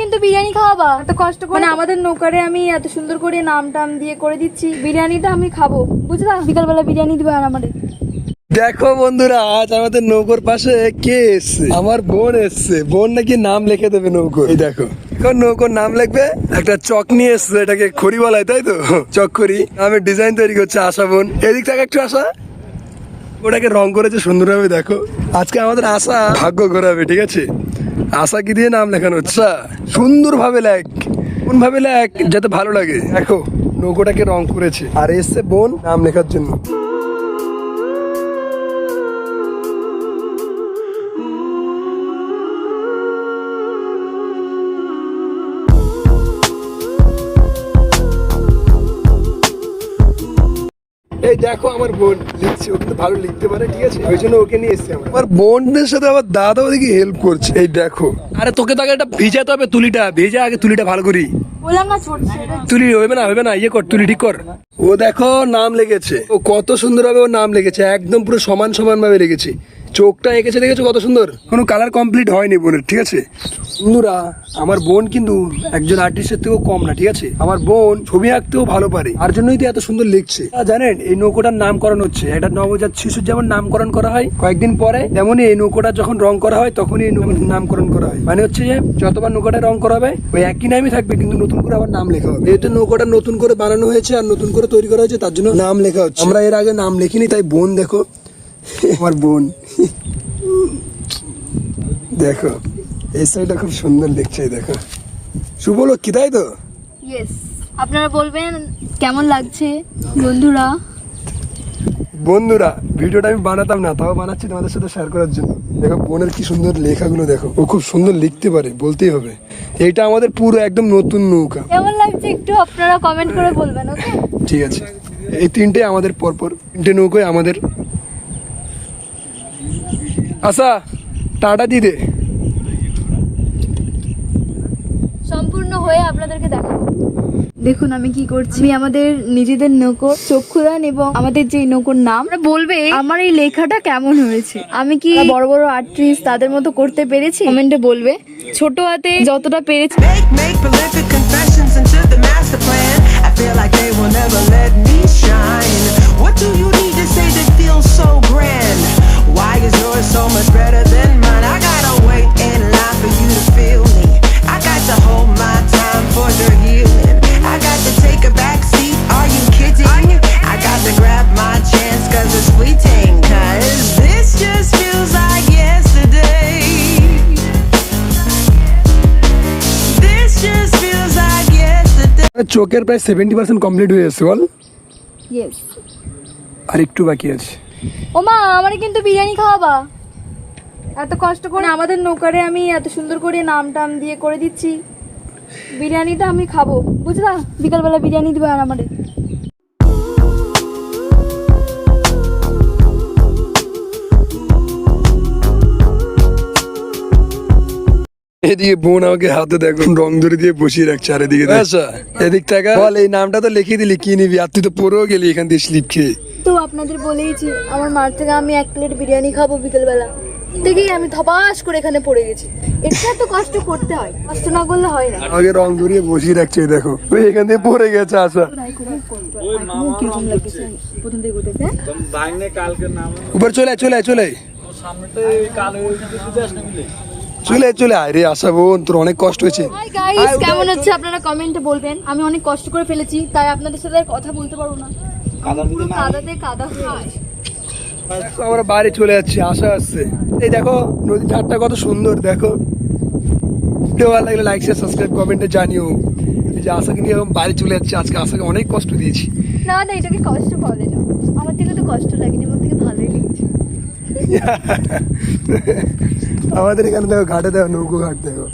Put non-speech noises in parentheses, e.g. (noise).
কিন্তু বিরিয়ানি খাওয়াবা। এত কষ্ট করে মানে আমাদের নৌকারে আমি এত সুন্দর করে নাম টাম দিয়ে করে দিচ্ছি বিরিয়ানিটা আমি খাব। বুঝলা? বিকালবেলা বিরিয়ানি দিবে আর আমাদের। দেখো বন্ধুরা আজ আমাদের নৌকোর পাশে কে এসছে? আমার বোন এসছে। বোন নাকি নাম লিখে দেবে নৌকো এই দেখো এখন নৌকোর নাম লিখবে একটা চক নিয়ে এসছে এটাকে খড়ি বলায় তাই তো? চক খড়ি। নামের ডিজাইন তৈরি করছে আশা বোন। এদিক থেকে একটু আসা। ওটাকে রং করেছে সুন্দরভাবে দেখো। আজকে আমাদের আশা ভাগ্য ঘোরাবে ঠিক আছে? আশা কি দিয়ে নাম লেখানো আচ্ছা সুন্দরভাবে লেখ। কোনভাবে লেখ? যাতে ভালো লাগে। দেখো, নৌকোটাকে রং করেছে। আর এসছে বোন, নাম লেখার জন্য। এই দেখো আমার বোন লিখছে ও কিন্তু ভালো লিখতে পারে ঠিক আছে? ওই জন্য ওকে নিয়ে এসছি আমরা। আমার বোনদের সাথে আবার দাদাও দেখি হেল্প করছে এই দেখো। আরে তোকে তো আগে একটা ভিজাতে হবে তুলিটা ভেজা আগে তুলিটা ভালো করি। বললাম না ছোট তুলি হইবে না হইবে না ইয়ে কর তুলি ঠিক কর। ও দেখো নাম লেগেছে। ও কত সুন্দর ভাবে ওর নাম লেগেছে একদম পুরো সমান সমান ভাবে লেগেছে। চোখটা এঁকেছে দেখেছ কত সুন্দর? কোনো কালার কমপ্লিট হয়নি বোনের ঠিক আছে? বন্ধুরা আমার বোন কিন্তু একজন আর্টিস্টের থেকেও কম না ঠিক আছে? আমার বোন ছবি আঁকতেও ভালো পারে আর জন্যই তো এত সুন্দর লিখছে। জানেন এই নৌকোটার নামকরণ হচ্ছে একটা নবজাত শিশুর যেমন নামকরণ করা হয় কয়েকদিন পরে তেমনই এই নৌকোটা যখন রং করা হয় তখনই এই নামকরণ করা হয়। মানে হচ্ছে যে যতবার নৌকাটা রং করা হবে ওই একই নামই থাকবে কিন্তু নতুন করে আবার নাম লেখা হবে। যেহেতু নৌকাটা নতুন করে বানানো হয়েছে আর নতুন করে তৈরি করা হয়েছে তার জন্য নাম লেখা হচ্ছে। আমরা এর আগে নাম লিখিনি তাই বোন দেখো। (laughs) আমার বোন। দেখো। এই সাইডটা খুব সুন্দর লিখছে এই দেখো। শুভ লক্ষ্মী তাই তো? ইয়েস আপনারা বলবেন কেমন লাগছে? বন্ধুরা? বন্ধুরা ভিডিওটা আমি বানাতাম না তাও বানাচ্ছি তোমাদের সাথে শেয়ার করার জন্য। দেখো বোনের কি সুন্দর লেখাগুলো দেখো। ও খুব সুন্দর লিখতে পারে বলতেই হবে। এটা আমাদের পুরো একদম নতুন নৌকা। কেমন লাগছে একটু আপনারা কমেন্ট করে বলবেন ওকে ঠিক আছে। এই তিনটে আমাদের পরপর তিনটে নৌকোয় আমাদের। আশা টাটা দিয়ে সম্পূর্ণ হয়ে আপনাদেরকে দেখাবো। দেখুন আমি কি করছি। আমাদের নিজেদের নৌকো চক্ষুরান এবং আমাদের যে নৌকোর নাম বলবে আমার এই লেখাটা কেমন হয়েছে? আমি কি বড় বড় আর্টিস্ট তাদের মতো করতে পেরেছি? কমেন্টে বলবে। ছোট হাতে যতটা পেরেছি। What do you need to say that feels so চোখের প্রায় সেভেন্টি পার্সেন্ট কমপ্লিট হয়ে যাচ্ছে বল। ইয়েস আর একটু বাকি আছে। ও মা আমার কিন্তু বিরিয়ানি খাওয়াবা। এত কষ্ট করে আমাদের নৌকারে আমি এত সুন্দর করে নাম টাম দিয়ে করে দিচ্ছি। বিরিয়ানিটা আমি খাব বুঝলা? বিকালবেলা বিরিয়ানি দিবে আর আমাদের। এদিকে বোন আমাকে হাতে দেখো রং ধরে দিয়ে বসিয়ে রাখছে আর এদিকে আচ্ছা। এদিক বল এই নামটা তো লিখিয়ে দিলি কি নিবি? আর তুই তো পরেও গেলি এখান দিয়ে স্লিপ খেয়ে। তো আপনাদের বলেইছি আমার মার থেকে আমি এক প্লেট বিরিয়ানি খাব বিকেলবেলা। দেখেই আমি ধপাস করে এখানে পড়ে গেছি। এটা তো কষ্ট করতে হয় কষ্ট না করলে হয় না। আমাকে রং ধরিয়ে বসিয়ে রাখছে দেখো। ওই এখান দিয়ে পড়ে গেছে আশা থেকে কালকে নাম। উপর চলে চলে আয়, চলে। কালো চলে চলে আয় রে আশা বোন তোর অনেক কষ্ট হয়েছে। হাই গাইস কেমন হচ্ছে আপনারা কমেন্টে বলবেন। আমি অনেক কষ্ট করে ফেলেছি তাই আপনাদের সাথে আর কথা বলতে পারব না। কাদাতে কাদা হয়ে। আমরা বাড়ি চলে যাচ্ছি আশা আসছে। এই দেখো নদীর ধারটা কত সুন্দর দেখো। ভিডিও ভালো লাগলে লাইক শেয়ার সাবস্ক্রাইব কমেন্টে জানিও। যে আশাকে নিয়ে এখন বাড়ি চলে যাচ্ছে আজকে আশাকে অনেক কষ্ট দিয়েছি। না না এটাকে কষ্ট বলে না? আমার থেকে তো কষ্ট লাগেনি আমার থেকে ভালোই লেগেছে। (laughs) আমাদের এখানে দেখো ঘাটে দেখো নৌকো ঘাট দেখো।